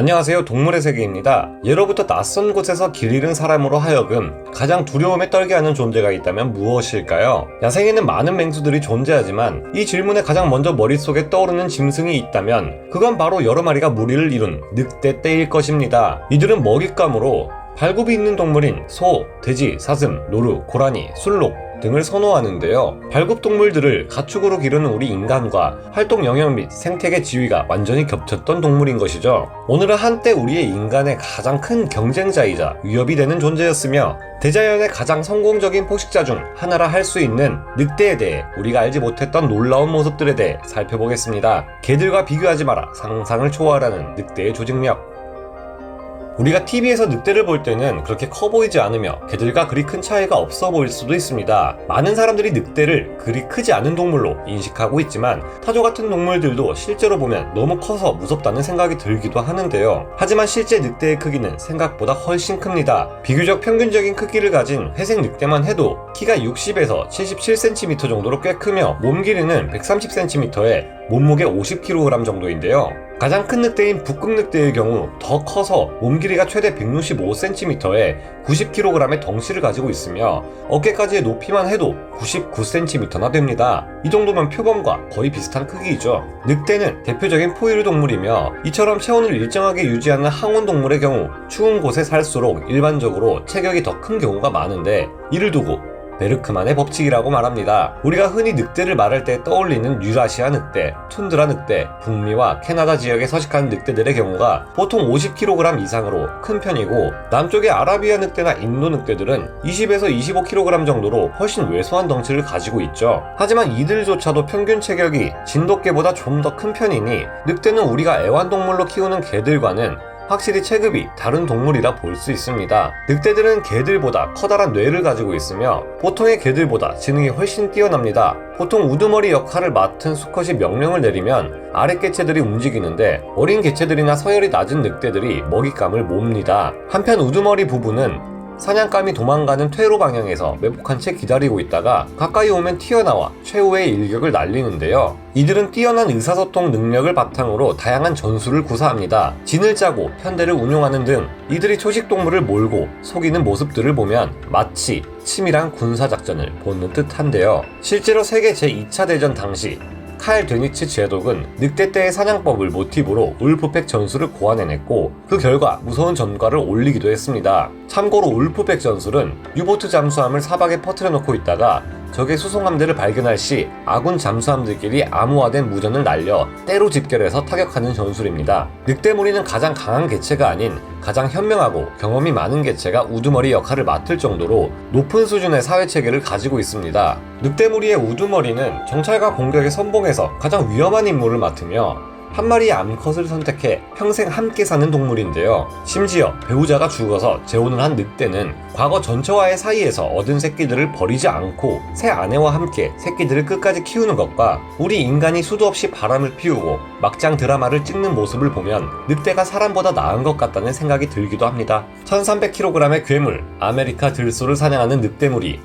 안녕하세요 동물의 세계입니다. 예로부터 낯선 곳에서 길 잃은 사람으로 하여금 가장 두려움에 떨게 하는 존재가 있다면 무엇일까요? 야생에는 많은 맹수들이 존재하지만 이 질문에 가장 먼저 머릿속에 떠오르는 짐승이 있다면 그건 바로 여러 마리가 무리를 이룬 늑대 떼일 것입니다. 이들은 먹잇감으로 발굽이 있는 동물인 소, 돼지, 사슴, 노루, 고라니, 술록 등을 선호하는데요. 발굽 동물들을 가축으로 기르는 우리 인간과 활동 영역 및 생태계 지위가 완전히 겹쳤던 동물인 것이죠. 오늘은 한때 우리의 인간의 가장 큰 경쟁자이자 위협이 되는 존재였으며 대자연의 가장 성공적인 포식자 중 하나라 할 수 있는 늑대에 대해 우리가 알지 못했던 놀라운 모습들에 대해 살펴보겠습니다. 개들과 비교하지 마라 상상을 초월하는 늑대의 조직력 우리가 TV에서 늑대를 볼 때는 그렇게 커 보이지 않으며 개들과 그리 큰 차이가 없어 보일 수도 있습니다. 많은 사람들이 늑대를 그리 크지 않은 동물로 인식하고 있지만 타조 같은 동물들도 실제로 보면 너무 커서 무섭다는 생각이 들기도 하는데요. 하지만 실제 늑대의 크기는 생각보다 훨씬 큽니다. 비교적 평균적인 크기를 가진 회색 늑대만 해도 키가 60에서 77cm 정도로 꽤 크며 몸 길이는 130cm에 몸무게 50kg 정도인데요. 가장 큰 늑대인 북극 늑대의 경우 더 커서 몸 길이가 최대 165cm에 90kg의 덩치를 가지고 있으며 어깨까지의 높이만 해도 99cm나 됩니다. 이 정도면 표범과 거의 비슷한 크기이죠. 늑대는 대표적인 포유류 동물이며 이처럼 체온을 일정하게 유지하는 항온 동물의 경우 추운 곳에 살수록 일반적으로 체격이 더 큰 경우가 많은데 이를 두고 베르크만의 법칙이라고 말합니다. 우리가 흔히 늑대를 말할 때 떠올리는 유라시아 늑대, 툰드라 늑대, 북미와 캐나다 지역에 서식하는 늑대들의 경우가 보통 50kg 이상으로 큰 편이고 남쪽의 아라비아 늑대나 인도 늑대들은 20에서 25kg 정도로 훨씬 왜소한 덩치를 가지고 있죠. 하지만 이들조차도 평균 체격이 진돗개보다 좀 더 큰 편이니 늑대는 우리가 애완동물로 키우는 개들과는 확실히 체급이 다른 동물이라 볼 수 있습니다. 늑대들은 개들보다 커다란 뇌를 가지고 있으며 보통의 개들보다 지능이 훨씬 뛰어납니다. 보통 우두머리 역할을 맡은 수컷이 명령을 내리면 아랫 개체들이 움직이는데 어린 개체들이나 서열이 낮은 늑대들이 먹잇감을 몹니다. 한편 우두머리 부부는 사냥감이 도망가는 퇴로 방향에서 매복한 채 기다리고 있다가 가까이 오면 튀어나와 최후의 일격을 날리는데요. 이들은 뛰어난 의사소통 능력을 바탕으로 다양한 전술을 구사합니다. 진을 짜고 편대를 운용하는 등 이들이 초식 동물을 몰고 속이는 모습들을 보면 마치 치밀한 군사작전을 보는 듯한데요. 실제로 세계 제2차 대전 당시 칼 데니츠 제독은 늑대 때의 사냥법을 모티브로 울프팩 전술을 고안해냈고 그 결과 무서운 전과를 올리기도 했습니다. 참고로 울프팩 전술은 유보트 잠수함을 사방에 퍼뜨려 놓고 있다가 적의 수송함들을 발견할 시 아군 잠수함들끼리 암호화된 무전을 날려 때로 집결해서 타격하는 전술입니다. 늑대무리는 가장 강한 개체가 아닌 가장 현명하고 경험이 많은 개체가 우두머리 역할을 맡을 정도로 높은 수준의 사회 체계를 가지고 있습니다. 늑대무리의 우두머리는 정찰과 공격에 선봉해서 가장 위험한 임무를 맡으며 한 마리의 암컷을 선택해 평생 함께 사는 동물인데요. 심지어 배우자가 죽어서 재혼을 한 늑대는 과거 전처와의 사이에서 얻은 새끼들을 버리지 않고 새 아내와 함께 새끼들을 끝까지 키우는 것과 우리 인간이 수도 없이 바람을 피우고 막장 드라마를 찍는 모습을 보면 늑대가 사람보다 나은 것 같다는 생각이 들기도 합니다. 1300kg의 괴물, 아메리카 들소를 사냥하는 늑대무리,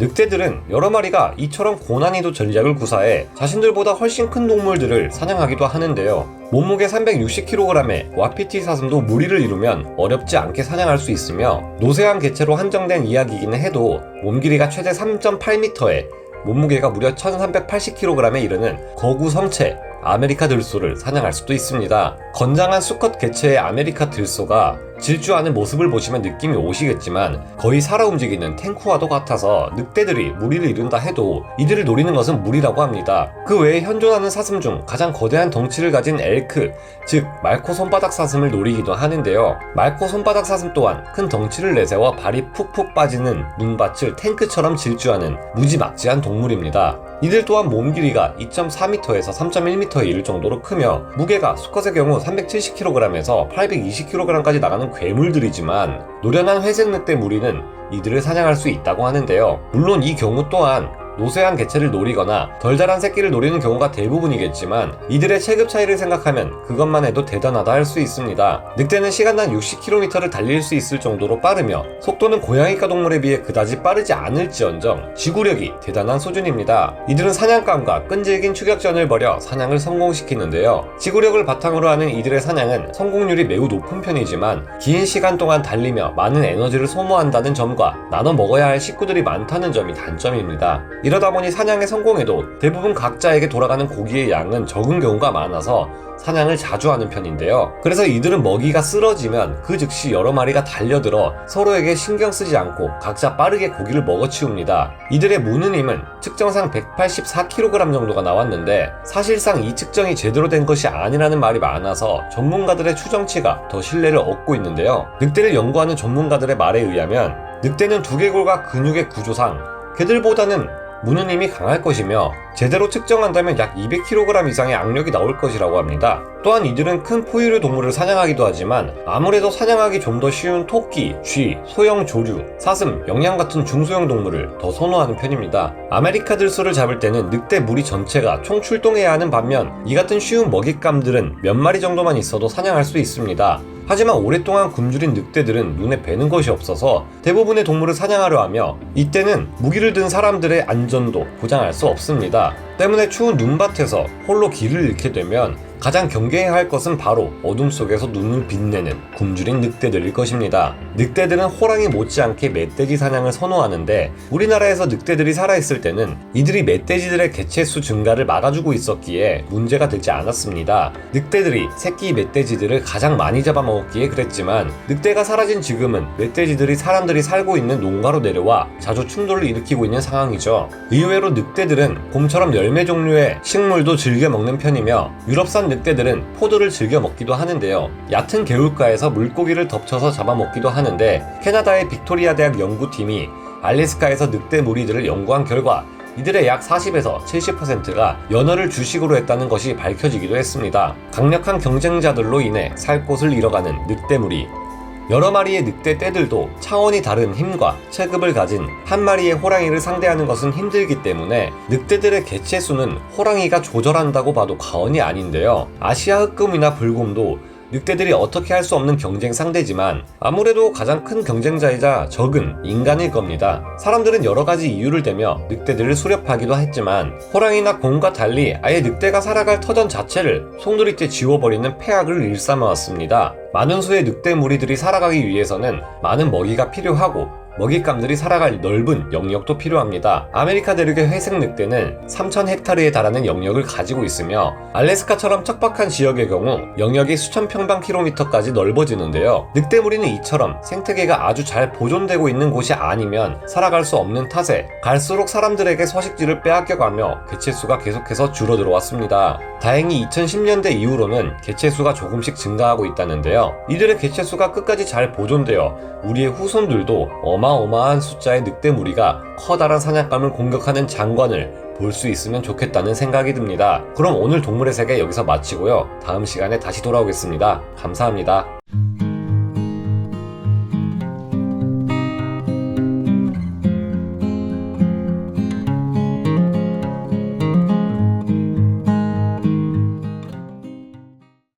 늑대들은 여러 마리가 이처럼 고난이도 전략을 구사해 자신들보다 훨씬 큰 동물들을 사냥하기도 하는데요. 몸무게 360kg의 와피티 사슴도 무리를 이루면 어렵지 않게 사냥할 수 있으며 노쇠한 개체로 한정된 이야기이기는 해도 몸 길이가 최대 3.8m에 몸무게가 무려 1380kg에 이르는 거구 성체 아메리카 들소를 사냥할 수도 있습니다. 건장한 수컷 개체의 아메리카 들소가 질주하는 모습을 보시면 느낌이 오시겠지만 거의 살아 움직이는 탱크와도 같아서 늑대들이 무리를 이룬다 해도 이들을 노리는 것은 무리라고 합니다. 그 외에 현존하는 사슴 중 가장 거대한 덩치를 가진 엘크, 즉 말코 손바닥 사슴을 노리기도 하는데요. 말코 손바닥 사슴 또한 큰 덩치를 내세워 발이 푹푹 빠지는 눈밭을 탱크처럼 질주하는 무지막지한 동물입니다. 이들 또한 몸 길이가 2.4m에서 3.1m에 이를 정도로 크며 무게가 수컷의 경우 370kg에서 820kg까지 나가는 괴물들이지만 노련한 회색 늑대 무리는 이들을 사냥할 수 있다고 하는데요. 물론 이 경우 또한 노쇠한 개체를 노리거나 덜 자란 새끼를 노리는 경우가 대부분이겠지만 이들의 체급 차이를 생각하면 그것만 해도 대단하다 할 수 있습니다. 늑대는 시간당 60km를 달릴 수 있을 정도로 빠르며 속도는 고양이과 동물에 비해 그다지 빠르지 않을지언정 지구력이 대단한 수준입니다. 이들은 사냥감과 끈질긴 추격전을 벌여 사냥을 성공시키는데요. 지구력을 바탕으로 하는 이들의 사냥은 성공률이 매우 높은 편이지만 긴 시간 동안 달리며 많은 에너지를 소모한다는 점과 나눠 먹어야 할 식구들이 많다는 점이 단점입니다. 이러다 보니 사냥에 성공해도 대부분 각자에게 돌아가는 고기의 양은 적은 경우가 많아서 사냥을 자주 하는 편인데요. 그래서 이들은 먹이가 쓰러지면 그 즉시 여러 마리가 달려들어 서로에게 신경 쓰지 않고 각자 빠르게 고기를 먹어치웁니다. 이들의 무는 힘은 측정상 184kg 정도가 나왔는데 사실상 이 측정이 제대로 된 것이 아니라는 말이 많아서 전문가들의 추정치가 더 신뢰를 얻고 있는데요. 늑대를 연구하는 전문가들의 말에 의하면 늑대는 두개골과 근육의 구조상 개들보다는 무는 힘이 강할 것이며 제대로 측정한다면 약 200kg 이상의 악력이 나올 것이라고 합니다. 또한 이들은 큰 포유류 동물을 사냥하기도 하지만 아무래도 사냥하기 좀 더 쉬운 토끼, 쥐, 소형 조류, 사슴, 영양 같은 중소형 동물을 더 선호하는 편입니다. 아메리카 들소를 잡을 때는 늑대 무리 전체가 총 출동해야 하는 반면 이 같은 쉬운 먹잇감들은 몇 마리 정도만 있어도 사냥할 수 있습니다. 하지만 오랫동안 굶주린 늑대들은 눈에 뵈는 것이 없어서 대부분의 동물을 사냥하려 하며 이때는 무기를 든 사람들의 안전도 보장할 수 없습니다. 때문에 추운 눈밭에서 홀로 길을 잃게 되면 가장 경계해야 할 것은 바로 어둠 속에서 눈을 빛내는 굶주린 늑대들일 것입니다. 늑대들은 호랑이 못지않게 멧돼지 사냥을 선호하는데 우리나라에서 늑대들이 살아있을 때는 이들이 멧돼지들의 개체수 증가를 막아주고 있었기에 문제가 되지 않았습니다. 늑대들이 새끼 멧돼지들을 가장 많이 잡아먹었기에 그랬지만 늑대가 사라진 지금은 멧돼지들이 사람들이 살고 있는 농가로 내려와 자주 충돌을 일으키고 있는 상황이죠. 의외로 늑대들은 곰처럼 열매 종류의 식물도 즐겨 먹는 편이며 유럽산 늑대들은 포도를 즐겨 먹기도 하는데요. 얕은 개울가에서 물고기를 덮쳐서 잡아먹기도 하는 데 캐나다의 빅토리아 대학 연구팀이 알래스카에서 늑대 무리들을 연구한 결과 이들의 약 40에서 70%가 연어를 주식으로 했다는 것이 밝혀지기도 했습니다. 강력한 경쟁자들로 인해 살 곳을 잃어가는 늑대무리. 여러 마리의 늑대 떼들도 차원이 다른 힘과 체급을 가진 한 마리의 호랑이를 상대하는 것은 힘들기 때문에 늑대들의 개체 수는 호랑이가 조절한다고 봐도 과언이 아닌데요. 아시아 흑금이나 불곰도 늑대들이 어떻게 할 수 없는 경쟁 상대지만 아무래도 가장 큰 경쟁자이자 적은 인간일 겁니다. 사람들은 여러 가지 이유를 대며 늑대들을 수렵하기도 했지만 호랑이나 곰과 달리 아예 늑대가 살아갈 터전 자체를 송두리째 지워버리는 폐악을 일삼아왔습니다. 많은 수의 늑대 무리들이 살아가기 위해서는 많은 먹이가 필요하고 먹잇감들이 살아갈 넓은 영역도 필요합니다. 아메리카 대륙의 회색 늑대는 3,000헥타르에 달하는 영역을 가지고 있으며 알래스카처럼 척박한 지역의 경우 영역이 수천 평방 킬로미터까지 넓어지는데요. 늑대 무리는 이처럼 생태계가 아주 잘 보존되고 있는 곳이 아니면 살아갈 수 없는 탓에 갈수록 사람들에게 서식지를 빼앗겨가며 개체수가 계속해서 줄어들어 왔습니다. 다행히 2010년대 이후로는 개체수가 조금씩 증가하고 있다는데요. 이들의 개체수가 끝까지 잘 보존되어 우리의 후손들도 어마어마한 숫자의 늑대 무리가 커다란 사냥감을 공격하는 장관을 볼 수 있으면 좋겠다는 생각이 듭니다. 그럼 오늘 동물의 세계 여기서 마치고요. 다음 시간에 다시 돌아오겠습니다. 감사합니다.